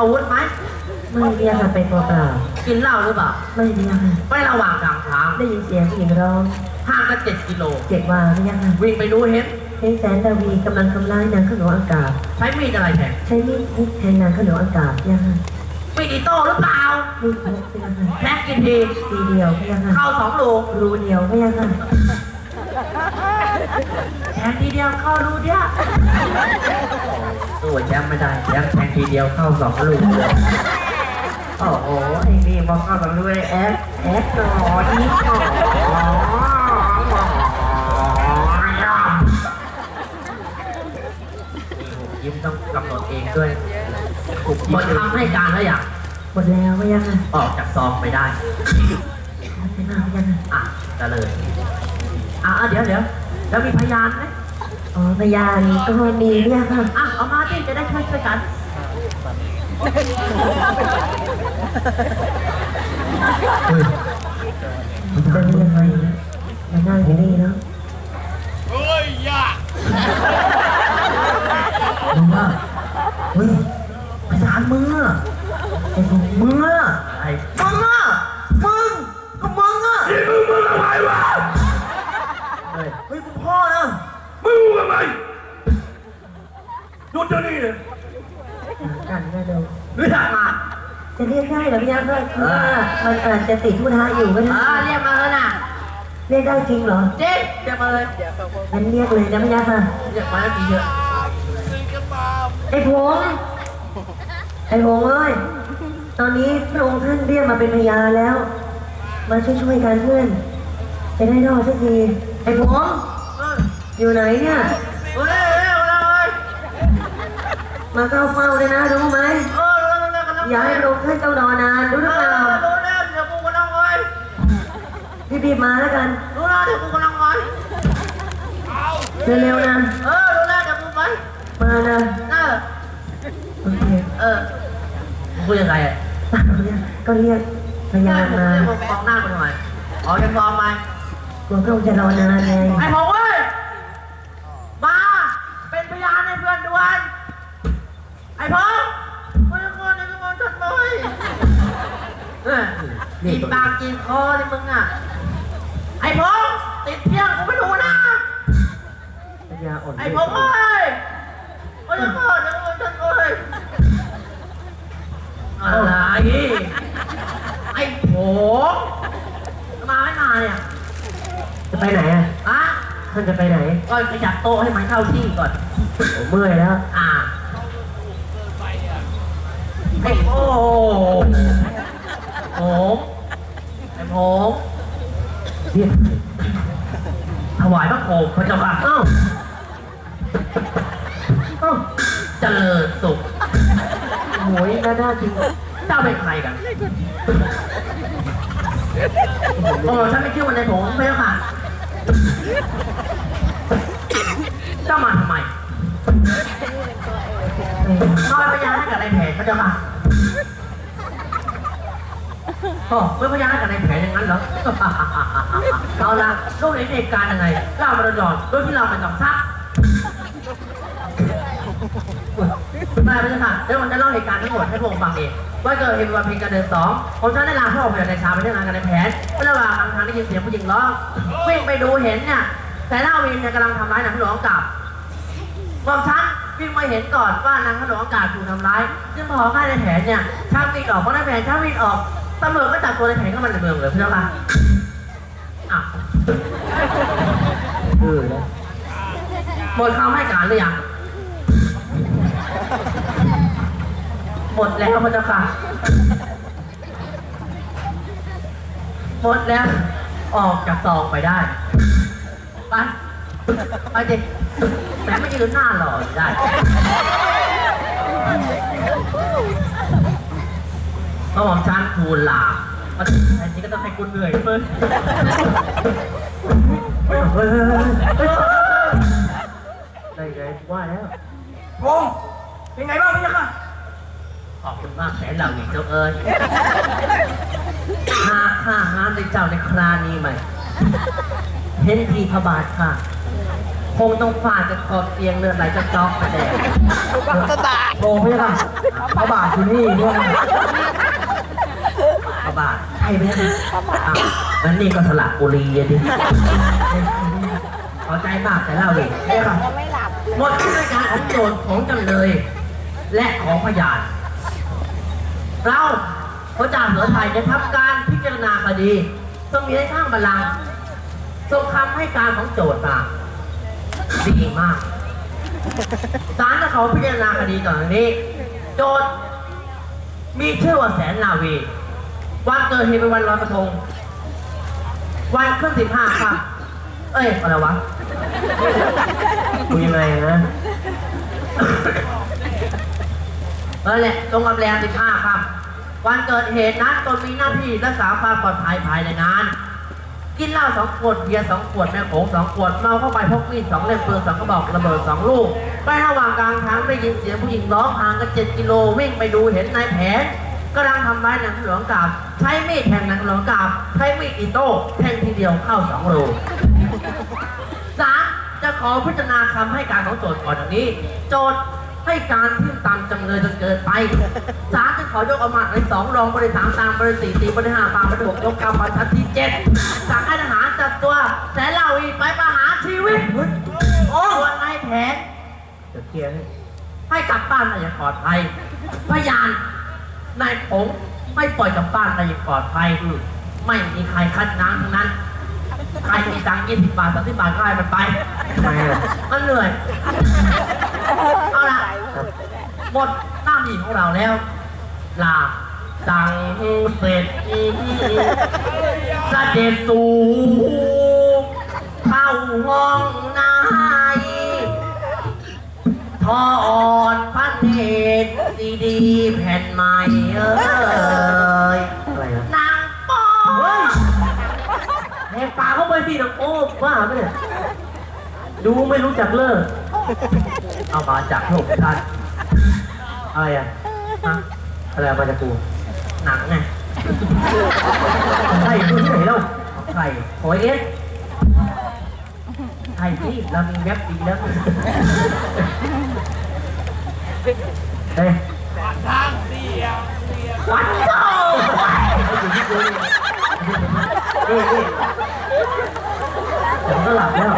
อาวุธไหมไม่เรียกค่ะไปตัวเปล่ากินเหล้าหรือเปล่าไม่เรียกค่ะไม่ระหว่างทางทางได้ยินเสียงผู้หญิงร้องห่างกันเจ็ดกิโล เจ็ดวาไม่ยังค่ะวิ่งไปดูเห็น เห็นแสนดาวีกำลังทำร้ายนางขนมอากาศ ใช้มีดอะไรแทงใช้มีดทุบแทงนางขนมอากาศยังค่ะมีดอิโต้หรือเปล่ามีดพกไม่ยังค่ะแม็กกินทีทีเดียวไม่ยังค่ะเข้าสองรูรูเดียวไม่ยังค่ะแทงทีเดียวเข้ารูเดียวตัวแชมป์ไม่ได้แชมป์แทงทีเดียวเข้าสองรูเลยโอ้โหไอ้นี่มองเข้าสองรูเลยแอดแอดหนอนี่หนอยิ้มต้องกำหนดเองด้วยหมดคำให้การแล้วอย่างหมดแล้วไม่ยังออกจากซองไปได้ไม่มายังอะจะเลยอะเดี๋ยวเดี๋ยว แล้วมีพยานไหมอ๋อพยานก็มีไม่ยังค่ะอะเอามาที่จะได้ช่วยช่วยกันจะมียังไงนะมานั่งอยู่นี่เนาะมึงอะเฮ้ยพยานมึงอะ เดี๋ยวนี้เลยกันก็ดูเรียกมาจะเรียกได้เหรือพี่ยักษ์ด้วยเพราะว่ามันอาจจะติดธุระอยู่ก็ได้อ่าเรียกมาแล้วนะเรียกได้จริงเหรอเจ๊เรียกมาเลยงั้นเรียกเลยนะพี่ยักษ์ค่ะเรียกมาแล้วกี่เยอะไอ้พงษ์ไอ้พงษ์เอ้ยตอนนี้พระองค์ท่านเรียกมาเป็นพยานแล้ว มาช่วยๆกันเพื่อนจะได้รอดสักทีไอ้พงษ์เอออยู่ไหนเนี่ยดูเลย มาเข้าเฝ้าเลยนะรู้ไหมเออเร็วเร็วเร็วกำลังอย่าให้พระองค์ท่านเจ้ารอนานรู้หรือเปล่าดูเร็วเดี๋ยวกูกำลังไปรีบๆมาแล้วกันดูแลเดี๋ยวกูกำลังไปเร็วๆนะเออดูแลเดี๋ยวกูไปมานะเออโอเคเออพูดยังไงอะก็เรียกพยานมาเรียกมองหน้ากูทำไมอ๋อจะฟ้องไหมกลัวพระองค์จะรอนานไงไอ้ผมเว้ยมา เป็นพยานให้เพื่อนด่วน ไอ้ผมไอ้คนไอ้คนชัดเลยเออ กินปากกินคอนี่มึงอะ ไอ้ผมติดเที่ยงกูไม่รู้นะพยาอ่อนไอ้ผมเอ้ยไอ้คนไอ้คนชัดเลยอะไร ไอ้ผมมาไม่มาเนี่ยจะไปไหนอะอะท่านจะไปไหนก็ขยับโต๊ะให้มันเข้าที่ก่อน ผมเมื่อยแล้วอ่าไอ้โอ้ ผมไอ้ผมเรียกถวายพระโคมพระเจ้าค่ะเอ้าเอ้าเจริญสุขโหยน่าด้าจริงเจ้าเป็นใครกันโอ้ฉันไม่เชื่อวันในผมพระเจ้าค่ะเจ้ามาทำไมเออมาเป็นพยาให้กับนายแผนพระเจ้าค่ะ โอ้เป็นพยานให้กับนายแผนอย่างนั้นเหรอ เอาละลูกเห็นเหตุการณ์ยังไงเล่ามาดอนโดยที่เราไม่ต้องซักไม่ไม่ใช่ค่ะเดี๋ยวผมจะเล่าเหตุการณ์ทั้งหมดให้พวกผมฟังเองว่าเกิดเหตุวันเพ็ญการเดินสองผมจะได้ลาพ่อผมจากในชาไปเที่ยวงานกันในแผนเมื่อระหว่างทางได้ยินเสียงผู้หญิงร้องวิ่งไปดูเห็นเนี่ยแต่เล่าวินเนี่ยกำลังทำร้ายนางหลวงกับบอกฉันวิ่งมาเห็นก่อนว่านางขนมอากาศถูกทำร้ายซึ่งพอข้าในแผนเนี่ยช่างวิ่งออกเพราะในแผนช่างวิ่งออก ตำรวจก็จับตัวในแผนเข้ามาในเมืองเลยพี่เจ้าค่ะอะเออแล้วหมดคำให้การหรือยัง หมดแล้วพระเจ้าค่ะ หมดแล้ว ออกจากซองไปได้ ไป ไปดิแหมไม่ยืนหน้าหล่อได้ ก็บอกช้างคูณลามาถึงแทนนี้ก็ต้องให้คุณเหนื่อยเพิ่นเฮ้ยเฮ้ยเฮ้ยเฮ้ยได้ไงว่าแล้วพงษ์เป็นไงบ้างพี่ยักษ์ขอบคุณมากแสนเหล่าหญิงเจ้าเอ้ยหากข้าห้ามในเจ้าในครานี้ไหมเห็นทีพระบาทค่ะ คงต้องฟาดกับขอบเตียงเลือดไหลจะจอกกระแดกโอ้ไม่ค่ะอะพระบาทอยู่นี่ด้วยพ ระบาทใช่ไหมอ้าวงั้นนี่ก็สลักบุรีอะดิขอใจมากแต่เล่าเลยใช่ค่ะหมดที่รายการของโจทย์ของจำเลย และของพยาน เราพระเจ้าเหนือไทยจะทำการพิจารณาคดีต้องมีให้ข้างบัลลังก์ส่งคำให้การของโจทย์มาดีมากศาลจะขอพิจารณาคดีก่อนนี้ โจทย์มีชื่อว่าแสนนาวี วันเกิดเหตุเป็นวันลอยกระทง วันขึ้นสิบห้าครับเอ้ยอะไรวะกูยังไงนะนั่นแหละตรงกับแรมสิบห้าครับวันเกิดเหตุนั้นตนมีหน้าที่รักษาความปลอดภัยภายในงาน กินเหล้าสองขวดเบียร์สองขวดแม่โขงสองขวดเมาเข้าไปพกมีดสองเล่มปืนสองกระบอกระเบิดสองลูกไประหว่างกลางทางได้ยินเสียงผู้หญิงร้องห่างกันเจ็ดกิโลวิ่งไปดูเห็นนายแผน กำลังทำร้ายนางหลวงกาบใช้มีดแทงนางหลวงกาบใช้มีดอิโต้แทงทีเดียวเข้าสองรูศาลจะขอพิจารณาคำให้การของโจทย์ก่อนอย่างนี้ โจทย์ให้การที่ตามจำเลยจนเกินไปศาลจะขอยกออกมาในสองรองบริสามตามบริสี่สี่บริห้าตามบริหกยกกรรมบรรทัดที่เจ็ดสั่งให้ทหารจับตัวแสนเหล่าอีไปประหารชีวิต โอ้ส่วนนายแผนจะเคลียร์ให้ให้กลับบ้านมาอย่างปลอดภัยพยาน นายผงไม่ปล่อยกลับบ้านมาอย่างปลอดภัยไม่มีใครคัดง้างทั้งนั้น ใครมีตังค์ยี่สิบบาทสามสิบบาทก็ให้มันไปมันเหนื่อยเอาละหมดหน้าที่ของเราแล้วลาสั่งเสร็จเสด็จสู่เข้าห้องนายทออ่อนพระเนตรซีดีแผ่นใหม่เอ้ ยอะไรนะนางโป้แหกปากเข้าไปสินางโป้บ้าไหมเนี่ยดูไม่รู้จักเลิก เอามาจากโลกท่านอะไรอะฮะอะไรเอามาจากกูหนังไงใช่ดูที่ไหนเล่าใครโอยเอสใช่สิเรามีเว็บดีแล้วเฮ้ย วัดโจ้อยู่ที่กูนี่นี่เดี๋ยวมันก็หลับแล้ว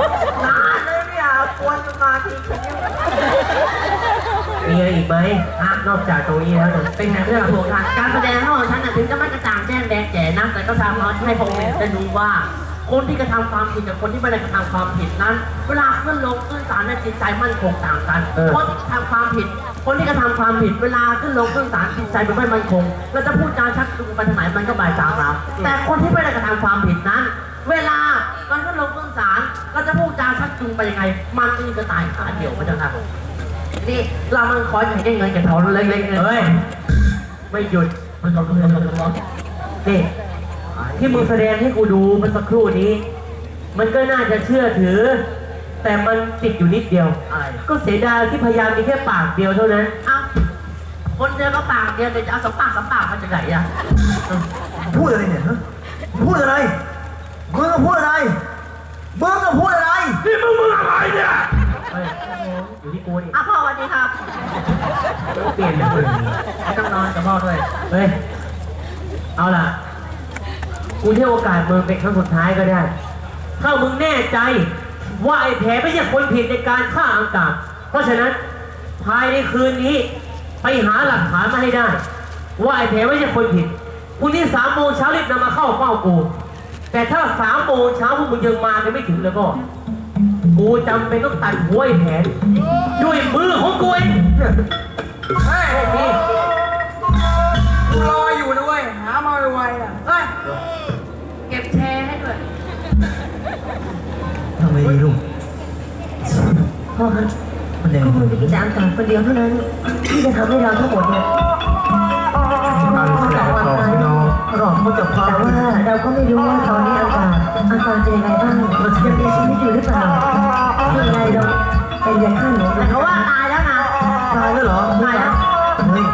นานเลยเนี่ยกวนสมาธิฉันเนี่ยมีอะไรอีกไหมอะนอกจากตรงนี้แล้วเนี่ยเป็นไงเพื่อนพวกท่านการแสดงของฉันน่ะถึงจะไม่กระจ่างแจ้งแดงแจ๋นะแต่ก็ทำให้ให้พวกเองได้รู้ว่า คนที่กระทำความผิดกับคนที่ไม่ได้กระทำความผิดนั้น เวลาขึ้นลงขึ้นศาลในยจิตใจมั่นคงต่างกันคนที่ทำความผิด คนที่กระทำความผิด เวลาขึ้นลงขึ้นศาลจิตใจมันไม่มั่นคงเราจะพูดจาชักจูงไปทางไหนมันก็บ่ายตามเราแต่คนที่ไม่ได้กระทำความผิดนั้น เวลามันขึ้นลงขึ้นศาลเราจะพูดจาชักจูงไปยังไง มันก็จะตายขาเดียวพระเจ้าค่ะนี่เรามันคอยอยากได้เงินกับทองเล็กๆเฮ้ย ไม่หยุดมัน ต้องเงินมันต้องนี่ที่มึงแสดงให้กูดูเมื่อสักครู่นี้ มันก็น่าจะเชื่อถือ แต่มันติดอยู่นิดเดียวก็เสียดายที่พยายามมีแค่ปากเดียวเท่านั้นอ้าวคนเดียวก็ปากเดียวเดี๋ยวจะเอาสองปากสามปากมันจะไหนอะพูดอะไรเนี่ยฮะพูดอะไรมึงก็พูดอะไรมึงก็พูดอะไร นี่มึงมึงอะไรเนี่ย เฮ้ยอยู่ที่กูนี่อะพ่อสวัสดีครับ เปลี่ยนเป็นคนไม่ต้องนอนกับพ่อด้วย เฮ้ย เอาล่ะ กูให้โอกาสมึงเป็นครั้งสุดท้ายก็ได้ ถ้ามึงแน่ใจว่าไอ้แผลไม่ใช่คนผิดในการฆ่าอังกาบเพราะฉะนั้นภายในคืนนี้ไปหาหลักฐานมาให้ได้ ว่าไอ้แผลไม่ใช่คนผิดพรุ่งนี้สามโมงเช้ารีบนำมาเข้าเฝ้ากู แต่ถ้าสามโมงเช้าพวกมึงยังมากันไม่ถึงแล้วก็ กูจำเป็นต้องตัดหัวไอ้แผนด้วยมือของกูเองเฮ้ยกูรออยู่นะเว้ย หามาไวๆอะเฮ้ย ไม่ลูกพ่อครับมันแดงคุณมีกิจกรรมกับคนเดียวเท่านั้นที่จะทำให้เราทั้งหมดเนี่ยการแสดงของน้องรอบเาจะพังแต่ว่าเราก็ไม่รู้ว่าตอนนี้อากาศอากาศเป็นยังไงบ้างเราจะมีชีวิตอยู่หรือเปล่าเป็นยังไงเราเป็นยังไงหนูเขาว่าตายแล้วนะตายแล้วเหรอตายแล้วเฮ้ย